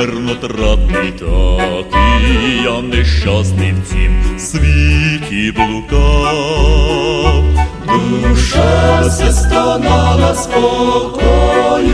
смирно тратний такий, я нещасний в цім світі блукав, душа все стонала спокою.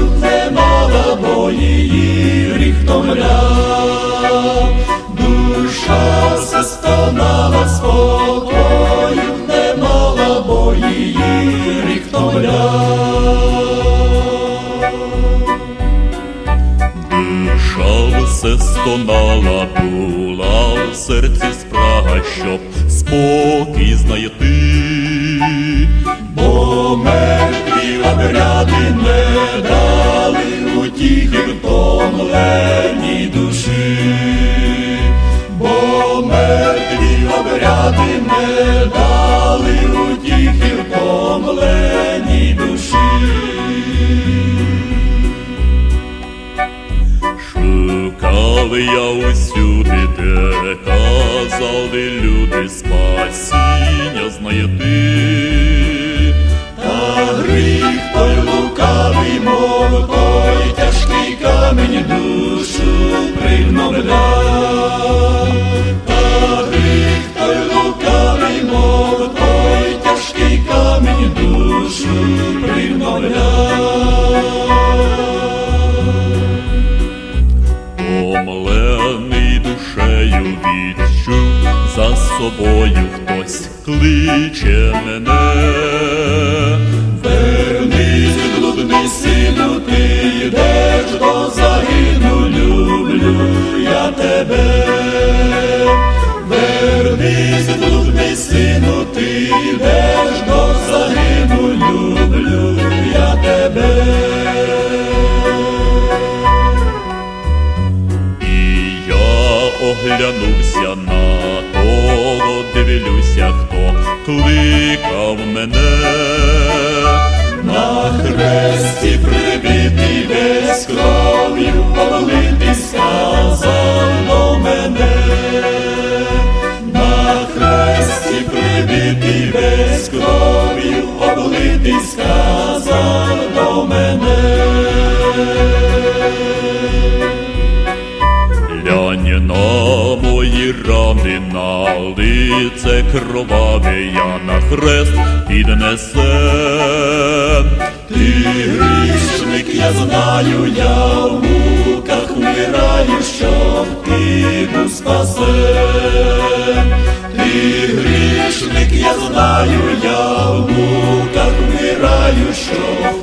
Все стонала, була в серці спрага, щоб спокій знайти. Бо мертві обряди не дали утіхи втомленій душі, бо мертві обряди не дали Шукав я усюди, де казали люди спасіння знайти. Та гріх той лукавий, мов той тяжкий камінь душу пригнобляв. За собою хтось кличе мене. Вернись, блудний сину, ти йдеш до загину, люблю я тебе. Вернись, блудний сину, ти йдеш до загину, люблю я тебе. Оглянувся на дивлюся, хто кликав мене. На хресті прибитий весь кров'ю облитий сказав до мене. На хресті прибитий весь кров'ю облитий сказав мене. Глянь на мої рани, на лице кроваве, я на хрест піднесем. Ти грішник, я знаю, я в муках вмираю, щоб ти був спасен. Ти грішник, я знаю, я в муках вмираю, щоб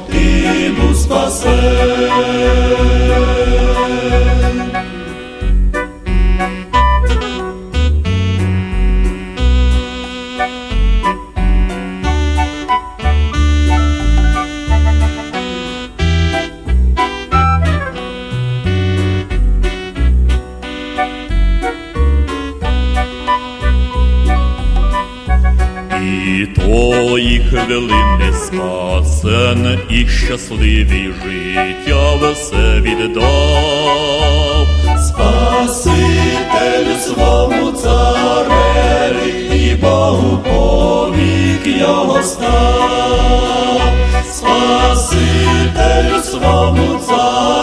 І тої хвилини спасен, і щасливий життя все віддав. Спасителю свому цареві і Богу повік його став. Спасителю свому цареві